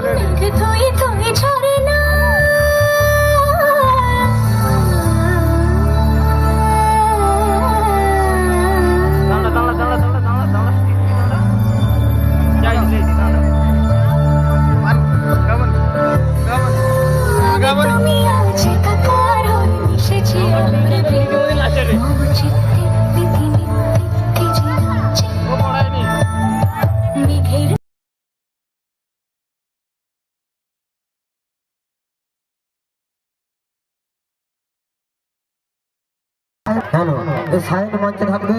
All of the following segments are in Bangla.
れる কেন? এই সাইন মঞ্চে থাকবে?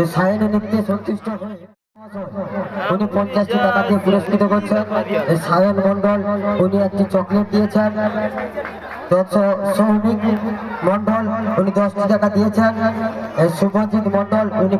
এই সাইনে নৃত্যে সন্তুষ্ট হয়ে উনি পঞ্চাশটি টাকা দিয়ে পুরস্কৃত করছেন। এই সায়ন মন্ডল উনি একটি চকলেট দিয়েছেন। সৌমিক মন্ডল উনি দশটি টাকা দিয়েছেন। শুভজিৎ মন্ডল উনি